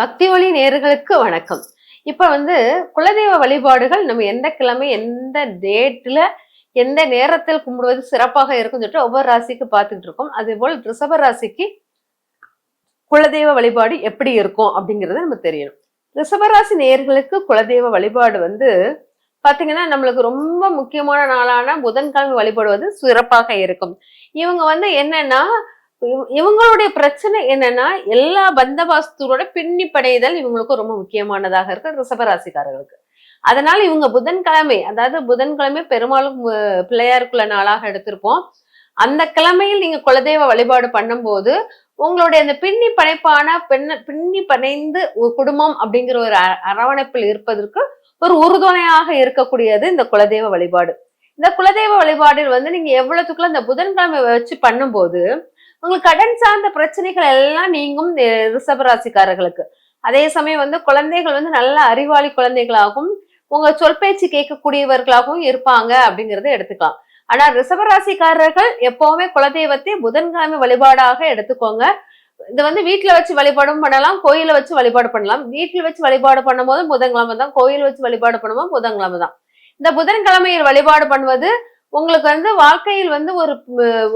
பக்தி ஒளி நேர்களுக்கு வணக்கம். இப்ப வந்து குலதெய்வ வழிபாடுகள் நம்ம எந்த கிழமை எந்த டேட்ல எந்த நேரத்தில் கும்பிடுவது சிறப்பாக இருக்கும் சொல்லிட்டு ஒவ்வொரு ராசிக்கு பார்த்துட்டு இருக்கோம். அதே போல் ரிஷப ராசிக்கு குலதெய்வ வழிபாடு எப்படி இருக்கும் அப்படிங்கறது நம்ம தெரியணும். ரிஷபராசி நேர்களுக்கு குலதெய்வ வழிபாடு வந்து பாத்தீங்கன்னா நம்மளுக்கு ரொம்ப முக்கியமான நாளான புதன்கிழமை வழிபடுவது சிறப்பாக இருக்கும். இவங்க வந்து என்னன்னா இவங்களுடைய பிரச்சனை என்னன்னா எல்லா பந்தவாஸ்துரோட பின்னி படைதல் இவங்களுக்கு ரொம்ப முக்கியமானதாக இருக்கு ரிசபராசிக்காரர்களுக்கு அதனால இவங்க புதன்கிழமை அதாவது புதன்கிழமை பெரும்பாலும் பிள்ளையாருக்குள்ள நாளாக எடுத்திருப்போம். அந்த கிழமையில் நீங்க குலதெய்வ வழிபாடு பண்ணும்போது உங்களுடைய அந்த பின்னி படைப்பான பெண்ண பின்னி படைந்து ஒரு குடும்பம் அப்படிங்கிற ஒரு அ- அரவணைப்பில் இருப்பதற்கு ஒரு உறுதுணையாக இருக்கக்கூடியது இந்த குலதெய்வ வழிபாடு. இந்த குலதெய்வ வழிபாடில் வந்து நீங்க எவ்வளவுக்குள்ள இந்த புதன்கிழமை வச்சு பண்ணும்போது உங்களுக்கு கடன் சார்ந்த பிரச்சனைகள் எல்லாம் நீங்கும் இந்த ரிஷபராசிக்காரர்களுக்கு அதே சமயம் வந்து குழந்தைகள் வந்து நல்ல அறிவாளி குழந்தைகளாகவும் உங்க சொல் பேச்சு கேட்கக்கூடியவர்களாகவும் இருப்பாங்க அப்படிங்கறத எடுத்துக்கலாம். ஆனா ரிஷபராசிக்காரர்கள் எப்பவுமே குலதெய்வத்தை புதன்கிழமை வழிபாடாக எடுத்துக்கோங்க. இது வந்து வீட்டுல வச்சு வழிபாடும் பண்ணலாம் கோயில வச்சு வழிபாடு பண்ணலாம். வீட்டுல வச்சு வழிபாடு பண்ணும்போது புதன்கிழமை தான் கோயில் வச்சு வழிபாடு பண்ணும்போது புதன்கிழமை தான். இந்த புதன்கிழமையில் வழிபாடு பண்ணுவது உங்களுக்கு வந்து வாழ்க்கையில் வந்து ஒரு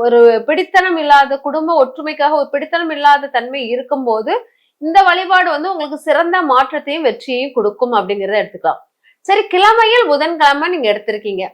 ஒரு பிடித்தனம் இல்லாத குடும்ப ஒற்றுமைக்காக ஒரு பிடித்தனம் இல்லாத தன்மை இருக்கும்போது இந்த வழிபாடு வந்து உங்களுக்கு சிறந்த மாற்றத்தையும் வெற்றியையும் கொடுக்கும் அப்படிங்கிறத எடுத்துக்கலாம். சரி கிழமையில் புதன்கிழமை நீங்க எடுத்திருக்கீங்க.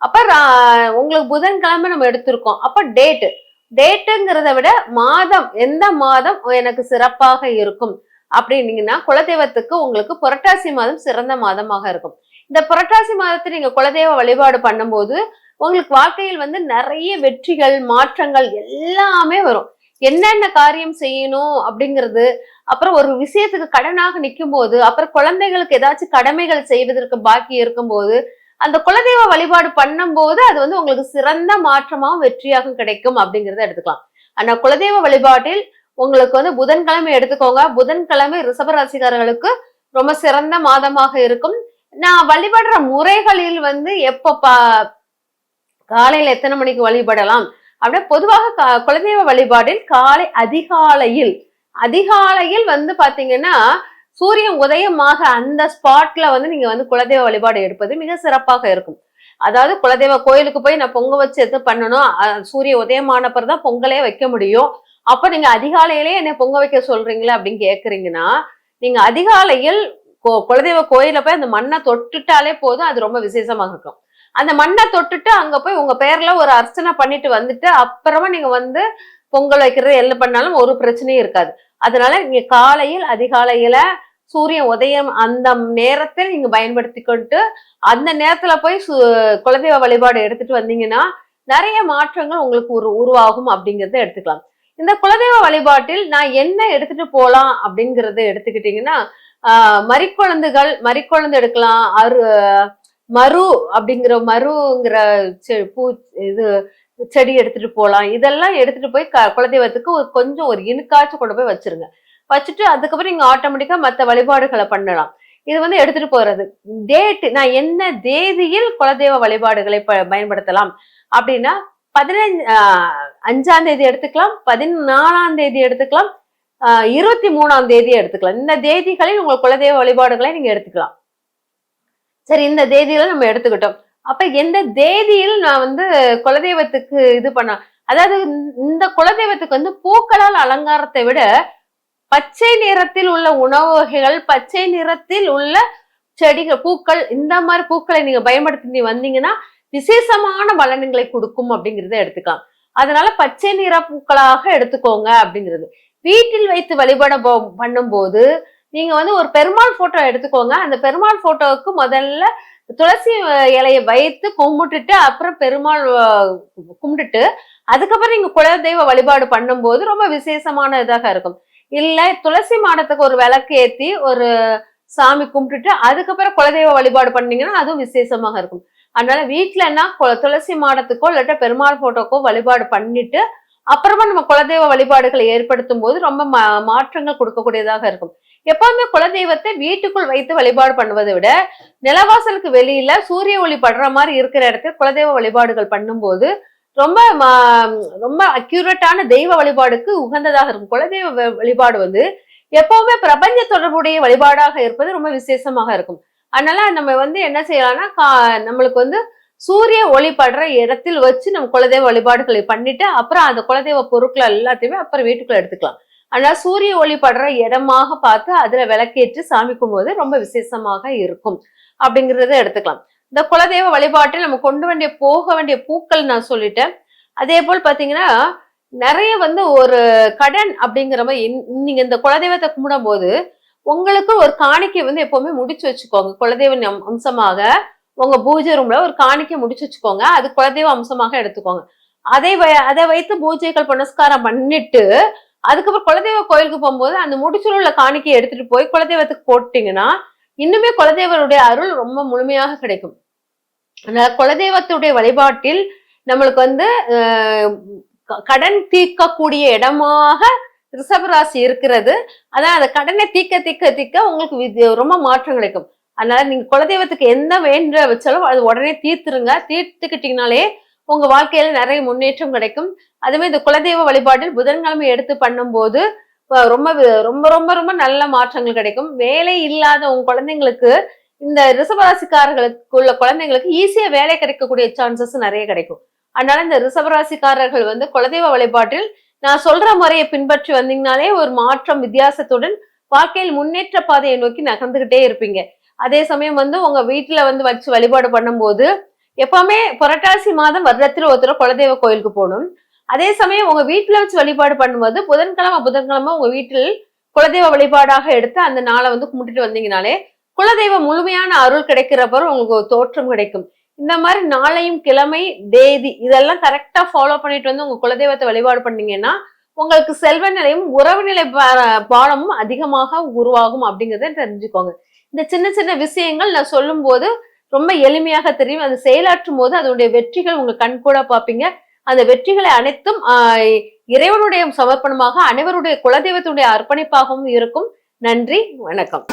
அப்ப ரா- உங்களுக்கு புதன்கிழமை நம்ம எடுத்திருக்கோம். அப்ப டேட்டு டேட்டுங்கிறத விட மாதம் எந்த மாதம் எனக்கு சிறப்பாக இருக்கும்? அப்படின்னீங்கன்னா குலதெய்வத்துக்கு உங்களுக்கு புரட்டாசி மாதம் சிறந்த மாதமாக இருக்கும். இந்த புரட்டாசி மாதத்தை நீங்க குலதெய்வ வழிபாடு பண்ணும்போது உங்களுக்கு வாழ்க்கையில் வந்து நிறைய வெற்றிகள் மாற்றங்கள் எல்லாமே வரும். என்னென்ன காரியம் செய்யணும் அப்படிங்கிறது அப்புறம் ஒரு விஷயத்துக்கு கடனாக நிற்கும் போது அப்புறம் குழந்தைகளுக்கு ஏதாச்சும் கடமைகள் செய்வதற்கு பாக்கி இருக்கும்போது அந்த குலதெய்வ வழிபாடு பண்ணும்போது அது வந்து உங்களுக்கு சிறந்த மாற்றமாகவும் வெற்றியாகவும் கிடைக்கும் அப்படிங்கிறத எடுத்துக்கலாம். ஆனா குலதெய்வ வழிபாட்டில் உங்களுக்கு வந்து புதன்கிழமை எடுத்துக்கோங்க. புதன்கிழமை ரிஷபராசிக்காரர்களுக்கு ரொம்ப சிறந்த மாதமாக இருக்கும். நான் வழிபடுற முறைகளில் வந்து எப்போ பா காலையில எத்தனை மணிக்கு வழிபடலாம்? அப்படின்னா பொதுவாக கா- குலதெய்வ வழிபாடில் காலை அதிகாலையில் அதிகாலையில் வந்து பாத்தீங்கன்னா சூரியன் உதயமாக அந்த ஸ்பாட்ல வந்து நீங்க வந்து குலதெய்வ வழிபாடு எடுப்பது மிக சிறப்பாக இருக்கும். அதாவது குலதெய்வ கோயிலுக்கு போய் நான் பொங்க வச்சு எது பண்ணணும் சூரிய உதயமானப்பர் தான் பொங்கலே வைக்க முடியும். அப்ப நீங்க அதிகாலையிலே என்னை பொங்க வைக்க சொல்றீங்களா அப்படின்னு கேக்குறீங்கன்னா நீங்க அதிகாலையில் கோ- குலதெய்வ கோயில போய் அந்த மண்ணை தொட்டுட்டாலே போதும் அது ரொம்ப விசேஷமாக இருக்கும். அந்த மண்ணை தொட்டுட்டு அங்க போய் உங்க பேர்ல ஒரு அர்ச்சனை பண்ணிட்டு வந்துட்டு அப்புறமா நீங்க வந்து பொங்கல் வைக்கிறது எல்லாம் பண்ணாலும் ஒரு பிரச்சனையும் இருக்காது. அதனால நீங்க காலையில் அதிகாலையில சூரியன் உதயம் அந்த நேரத்தில் நீங்க பயன்படுத்திக்கிட்டு அந்த நேரத்துல போய் சு- குலதெய்வ வழிபாடு எடுத்துட்டு வந்தீங்கன்னா நிறைய மாற்றங்கள் உங்களுக்கு உரு உருவாகும் அப்படிங்கறத எடுத்துக்கலாம். இந்த குலதெய்வ வழிபாட்டில் நான் என்ன எடுத்துட்டு போகலாம் அப்படிங்கறத எடுத்துக்கிட்டீங்கன்னா ஆஹ் மறிக்குழந்துகள் மறிக்குழந்து எடுக்கலாம் அரு மரு அப்படிங்கிற மருங்கிற செ- பூ இது செடி எடுத்துட்டு போகலாம் இதெல்லாம் எடுத்துட்டு போய் க குலதெய்வத்துக்கு ஒரு கொஞ்சம் ஒரு இனுக்காச்சும் கொண்டு போய் வச்சிருங்க. வச்சுட்டு அதுக்கப்புறம் நீங்க ஆட்டோமேட்டிக்கா மற்ற வழிபாடுகளை பண்ணலாம். இது வந்து எடுத்துட்டு போறது. டேட்டு நான் என்ன தேதியில் குலதெய்வ வழிபாடுகளை ப- பயன்படுத்தலாம்? அப்படின்னா பதினஞ்சு அஞ்சாம் தேதி எடுத்துக்கலாம். பதினாலாம் தேதி எடுத்துக்கலாம். இருபத்தி மூணாம் தேதி எடுத்துக்கலாம். இந்த தேதிகளில் உங்கள் குலதெய்வ வழிபாடுகளை நீங்க எடுத்துக்கலாம். சரி இந்த தேதியில நம்ம எடுத்துக்கிட்டோம். அப்ப எந்த தேதியில் நான் வந்து குலதெய்வத்துக்கு இது பண்ண அதாவது இந்த- குலதெய்வத்துக்கு வந்து பூக்களால் அலங்காரத்தை விட பச்சை நிறத்தில் உள்ள உணவு வகைகள் பச்சை நிறத்தில் உள்ள செடிகள் பூக்கள் இந்த மாதிரி பூக்களை நீங்க பயன்படுத்தி வந்தீங்கன்னா விசேஷமான பலன்களை கொடுக்கும் அப்படிங்கிறத எடுத்துக்கலாம். அதனால பச்சை நிற பூக்களாக எடுத்துக்கோங்க அப்படிங்கிறது. வீட்டில் வைத்து வழிபட போ- பண்ணும்போது நீங்க வந்து ஒரு பெருமாள் போட்டோ எடுத்துக்கோங்க. அந்த பெருமாள் போட்டோவுக்கு முதல்ல துளசி இலையை வைத்து கும்பிட்டுட்டு அப்புறம் பெருமாள் கும்பிட்டுட்டு அதுக்கப்புறம் நீங்க குலதெய்வ வழிபாடு பண்ணும்போது ரொம்ப விசேஷமான இதாக இருக்கும். இல்ல துளசி மாடத்துக்கு ஒரு விளக்கு ஏத்தி ஒரு சாமி கும்பிட்டுட்டு அதுக்கப்புறம் குலதெய்வ வழிபாடு பண்ணீங்கன்னா அதுவும் விசேஷமாக இருக்கும். அதனால வீட்டுலன்னா கு- துளசி மாடத்துக்கோ இல்லாட்ட பெருமாள் போட்டோக்கோ வழிபாடு பண்ணிட்டு அப்புறமா நம்ம குலதெய்வ வழிபாடுகளை ஏற்படுத்தும் போது ரொம்ப மா- மாற்றங்கள் கொடுக்கக்கூடியதாக இருக்கும். எப்பவுமே குலதெய்வத்தை வீட்டுக்குள் வைத்து வழிபாடு பண்ணுவதை விட நிலவாசலுக்கு வெளியில சூரிய ஒளி படுற மாதிரி இருக்கிற இடத்துல குலதெய்வ வழிபாடுகள் பண்ணும்போது ரொம்ப மா- ரொம்ப அக்யூரேட்டான தெய்வ வழிபாடுக்கு உகந்ததாக இருக்கும். குலதெய்வ வ- வழிபாடு வந்து எப்பவுமே பிரபஞ்ச தொடர்புடைய வழிபாடாக இருப்பது ரொம்ப விசேஷமாக இருக்கும். அதனால நம்ம வந்து என்ன செய்யலாம்னா கா- நம்மளுக்கு வந்து சூரிய ஒளி படுற இடத்தில் வச்சு நம்ம குலதெய்வ வழிபாடுகளை பண்ணிட்டு அப்புறம் அந்த குலதெய்வ பொருட்கள் எல்லாத்தையுமே அப்புறம் வீட்டுக்குள்ள எடுத்துக்கலாம். ஆனால் சூரிய ஒளி படுற இடமாக பார்த்து அதுல விளக்கேற்றி சாமி கும்பிடுவது ரொம்ப விசேஷமாக இருக்கும். அப்படிங்கிறத எடுத்துக்கலாம். இந்த குலதெய்வ வழிபாட்டில் நம்ம கொண்டு வேண்டிய போக வேண்டிய பூக்கள் நான் சொல்லிட்டேன். அதே போல் பார்த்தீங்கன்னா நிறைய வந்து ஒரு கடன் அப்படிங்கிற மாதிரி நீங்க இந்த குலதெய்வத்தை கும்பிடும் போது உங்களுக்கு ஒரு காணிக்கை வந்து எப்பவுமே முடிச்சு வச்சுக்கோங்க. குலதெய்வ அம்சமாக உங்க பூஜை ரூம்ல ஒரு காணிக்கை முடிச்சு வச்சுக்கோங்க. அது குலதெய்வ அம்சமாக எடுத்துக்கோங்க. அதை வை- அதை வைத்து பூஜைகள் புனஸ்காரம் பண்ணிட்டு அதுக்கப்புறம் குலதெய்வ கோயிலுக்கு போகும்போது அந்த முடிச்சுல உள்ள காணிக்கையை எடுத்துட்டு போய் குலதெய்வத்துக்கு போட்டீங்கன்னா இன்னுமே குலதெய்வருடைய அருள் ரொம்ப முழுமையாக கிடைக்கும். அதனால குலதெய்வத்துடைய வழிபாட்டில் நம்மளுக்கு வந்து க- கடன் தீர்க்கக்கூடிய இடமாக ரிஷபராசி இருக்கிறது. அதான் அந்த கடனை தீக்க தீக்க தீக்க உங்களுக்கு ரொம்ப மாற்றம் கிடைக்கும். அதனால நீங்க குலதெய்வத்துக்கு எந்த வேண்ட வச்சாலும் அது உடனே தீர்த்துருங்க. தீர்த்துக்கிட்டீங்கனாலே உங்க வாழ்க்கையில நிறைய முன்னேற்றம் கிடைக்கும். அதுவே இந்த குலதெய்வ வழிபாட்டில் புதன்கிழமை எடுத்து பண்ணும்போது ரொம்ப ரொம்ப ரொம்ப ரொம்ப நல்ல மாற்றங்கள் கிடைக்கும். வேலை இல்லாத உங்க குழந்தைங்களுக்கு இந்த ரிஷபராசிக்காரர்களுக்கு உள்ள குழந்தைங்களுக்கு ஈஸியா வேலை கிடைக்கக்கூடிய சான்சஸ் நிறைய கிடைக்கும். அதனால இந்த ரிசபராசிக்காரர்கள் வந்து குலதெய்வ வழிபாட்டில் நான் சொல்ற முறையை பின்பற்றி வந்தீங்கனாலே ஒரு மாற்றம் வித்தியாசத்துடன் வாழ்க்கையில் முன்னேற்ற பாதையை நோக்கி நகர்ந்துகிட்டே இருப்பீங்க. அதே சமயம் வந்து உங்க வீட்டுல வந்து வச்சு வழிபாடு பண்ணும்போது எப்பவுமே புரட்டாசி மாதம் வருடத்தில் ஒருத்தர் குலதெய்வ கோயிலுக்கு போகணும். அதே சமயம் உங்க வீட்டுல வச்சு வழிபாடு பண்ணும்போது புதன்கிழமை புதன்கிழமை உங்க வீட்டில் குலதெய்வ வழிபாடாக எடுத்து அந்த நாளை வந்து கும்பிட்டுட்டு வந்தீங்கனாலே குலதெய்வ முழுமையான அருள் கிடைக்கிறப்ப உங்களுக்கு ஒரு தோற்றம் கிடைக்கும். இந்த மாதிரி நாளையும் கிழமை தேதி இதெல்லாம் கரெக்டா ஃபாலோ பண்ணிட்டு வந்து உங்க குலதெய்வத்தை வழிபாடு பண்ணீங்கன்னா உங்களுக்கு செல்வ நிலையும் உறவு நிலை பா- பாலமும் அதிகமாக உருவாகும் அப்படிங்கிறத தெரிஞ்சுக்கோங்க. இந்த சின்ன சின்ன விஷயங்கள் நான் சொல்லும்போது ரொம்ப எளிமையாக தெரியும். அது செயலாற்றும் போது அதனுடைய வெற்றிகள் உங்க கண் கூட பார்ப்பீங்க. அந்த வெற்றிகளை அனைத்தும் இறைவனுடைய சமர்ப்பணமாக அனைவருடைய குலதெய்வத்தினுடைய அர்ப்பணிப்பாகவும் இருக்கும். நன்றி வணக்கம்.